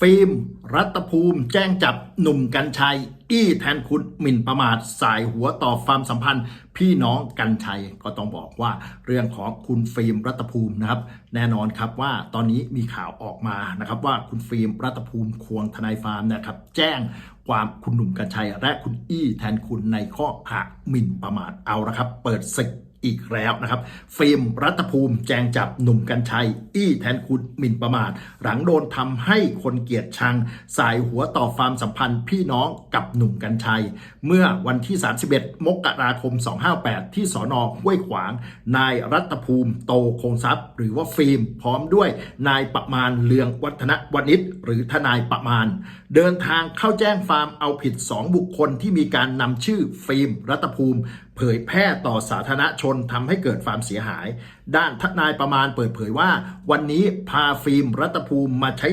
ฟิล์ม รัตภูมิแจ้งจับหนุ่มกัญชัย อี้แทนคุณหมิ่นประมาทสายหัวต่อความสัมพันธ์ พี่น้องกัญชัยก็ต้องบอกว่าเรื่องของคุณฟิล์มรัตภูมินะครับ แน่นอนครับว่าตอนนี้มีข่าวออกมานะครับ ว่าคุณฟิล์มรัตภูมิควงทนายฟาร์มนะครับ แจ้งความคุณหนุ่มกัญชัย และคุณอี้แทนคุณในข้อหาหมิ่นประมาทเอาละครับ เปิดศึกอีกแล้วนะครับฟิล์มรัตภูมิแจงจับหนุ่มกัญชัย อี้แทนคุณหมิ่นประมาท หลังโดนทำให้คนเกลียดชังสายหัวต่อความสัมพันธ์พี่น้องกับหนุ่มกัญชัย เมื่อวันที่ 31 มกราคม 258 ที่สอนอห้วยขวาง นายรัตภูมิโตคงทรัพย์ หรือว่าฟิล์มพร้อมด้วยนายประมาณเลืองวัฒนวณิชหรือทนายประมาณ เดินทางเข้าแจ้งฟามเอาผิด 2 บุคคลที่มีการนำชื่อฟิล์มรัตภูมิเผยแพร่ต่อสาธารณชนทำให้เกิดความเสียหาย ด้านทนายประมาณเปิดเผยว่า วันนี้พาฟิล์มรัตภูมิมาใช้